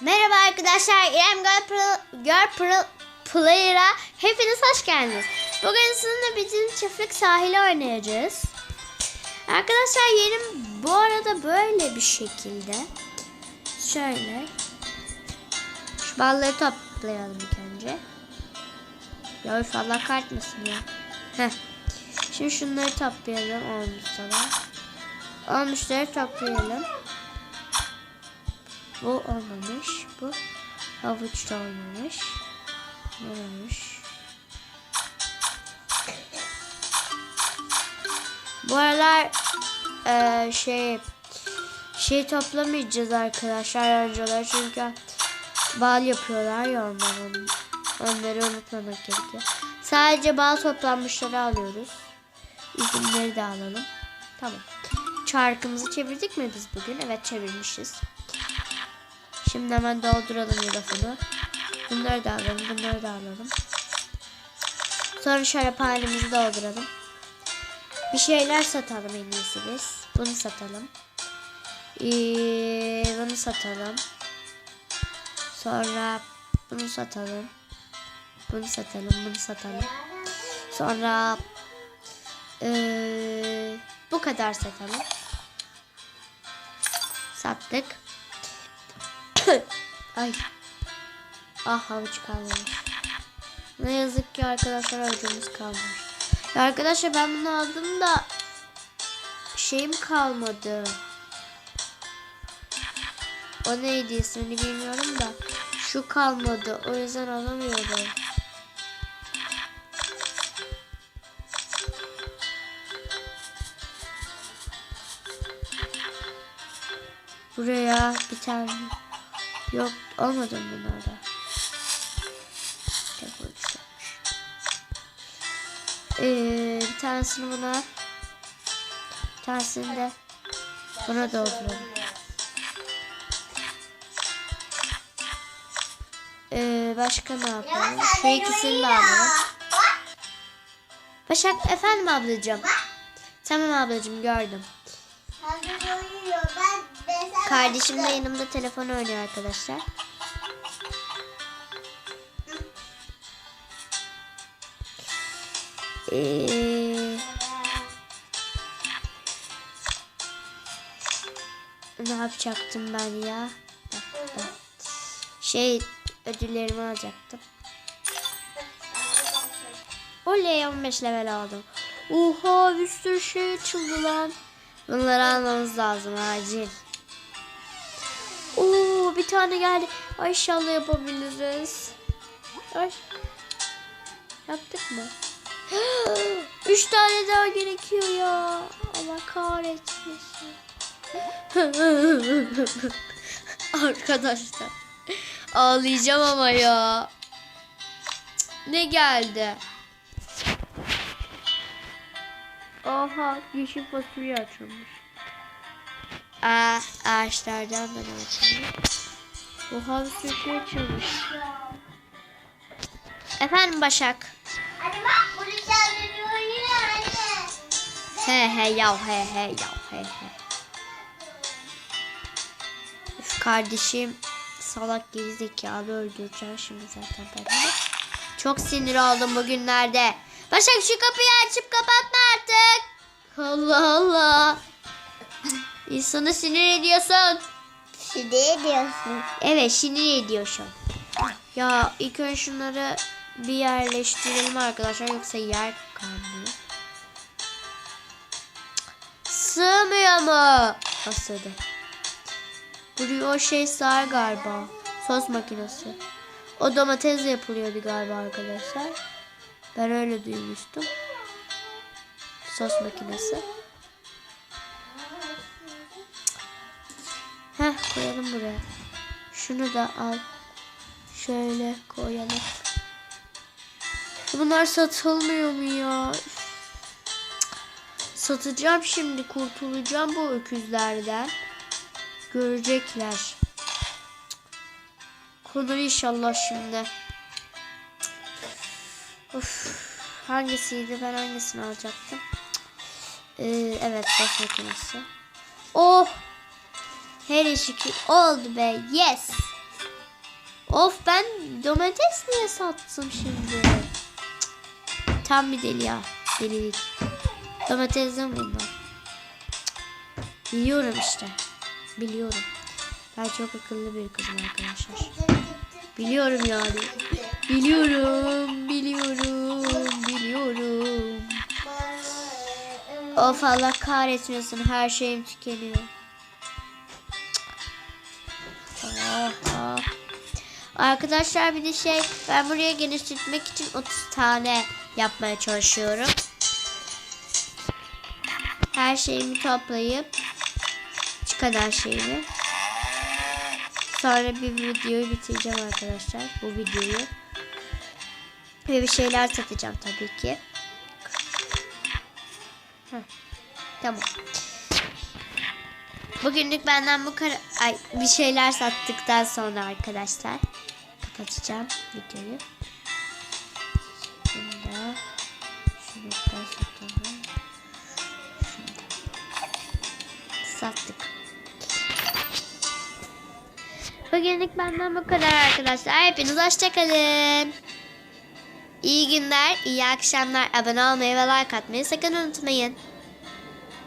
Merhaba arkadaşlar. İrem Girl, Pro, Girl Pro, Player'a hepiniz hoş geldiniz. Bugün sizinle bizim çiftlik sahili oynayacağız. Arkadaşlar yerim bu arada böyle bir şekilde. Şöyle. Şu balları toplayalım ilk önce. Ya üf Allah kahretmesin ya. Heh. Şimdi şunları toplayalım. Olmuş sana. Olmuşları toplayalım. Bu olmamış. Bu havuç da olmamış. Olmuş? Bu aralar eee, şey şey toplamayacağız arkadaşlar önceler çünkü bal yapıyorlar ya onların. Onları unutmamak gerekiyor. Sadece bal toplanmışları alıyoruz. Üzümleri de alalım. Tamam. Çarkımızı çevirdik mi biz bugün? Evet çevirmişiz. Şimdi hemen dolduralım yulafını. Bunları da alalım, bunları da alalım. Sonra şarap halimizi dolduralım. Bir şeyler satalım en iyisi biz. Bunu satalım. Ee, bunu satalım. Sonra bunu satalım. Bunu satalım, bunu satalım. Sonra ee, bu kadar satalım. Sattık. Ay. Ah havuç kalmamış. Ne yazık ki arkadaşlar havucumuz kalmamış. Ya arkadaşlar ben bunu aldım da şeyim kalmadı. O neydi ismini bilmiyorum da şu kalmadı. O yüzden alamıyorum. Buraya bir tane yok olmadı mı bunlarda? Ee, bir tanesini buna bir tanesini de buna dolduralım. Ee, başka ne yapalım? Şu ikisini de alalım. Başak efendim ablacığım. Tamam ablacığım gördüm. Kardeşim de yanımda telefon oynuyor arkadaşlar. Ee, ne yapacaktım ben ya? Şey ödüllerimi alacaktım. Oley 15 level aldım. Oha bir sürü şey açıldı lan. Bunları almamız lazım acil. Bir tane geldi. Ay inşallah yapabiliriz. Ay. Yaptık mı? Üç tane daha gerekiyor ya. Allah kahretmesin. Arkadaşlar. Ağlayacağım ama ya. Ne geldi? Oha yeşil fasulye açılmış. Aa, ağaçlardan açılmış? Oha bir sürü şey açılmış. Efendim Başak. Anne bak bunu çaldırıyor ya anne. He he yav he he yav he he. Üf kardeşim salak gerizekalı öldüreceğim şimdi zaten ben onu. Çok sinir oldum bugünlerde. Başak şu kapıyı açıp kapatma artık. Allah Allah. İnsanı sinir ediyorsun. Şimdi diyorsun. Evet sinir ediyorsun. Ya ilk önce şunları bir yerleştirelim arkadaşlar yoksa yer kalmıyor. Sığmıyor mu? Asıldı. Buraya o şey sığar galiba. Sos makinesi. O domatesle yapılıyordu galiba arkadaşlar. Ben öyle duymuştum. Sos makinesi. Koyalım buraya. Şunu da al. Şöyle koyalım. Bunlar satılmıyor mu ya? Satacağım şimdi kurtulacağım bu öküzlerden. Görecekler. Konur inşallah şimdi. Of. Hangisiydi ben hangisini alacaktım? Ee, evet makinesi. Oh. Her şükür oldu be. Yes. Of ben domates niye sattım şimdi? Cık. Tam bir deli ya. Delilik. Domatesim bunlar. Biliyorum işte. Biliyorum. Ben çok akıllı bir kızım arkadaşlar. Biliyorum yani. Biliyorum, biliyorum, biliyorum. Of Allah kahretmesin her şeyim tükeniyor. Arkadaşlar bir de şey ben buraya genişletmek için 30 tane yapmaya çalışıyorum. Her şeyimi toplayıp kadar şeyini. Sonra bir videoyu bitireceğim arkadaşlar. Bu videoyu. Ve bir şeyler satacağım tabii ki. Heh, Tamam. Bugünlük benden bu kadar ay bir şeyler sattıktan sonra arkadaşlar kapatacağım videoyu. Da şunu satalım. Da. Sattık. Bugünlük benden bu kadar arkadaşlar. Hepiniz hoşçakalın. İyi günler, iyi akşamlar. Abone olmayı ve like atmayı sakın unutmayın.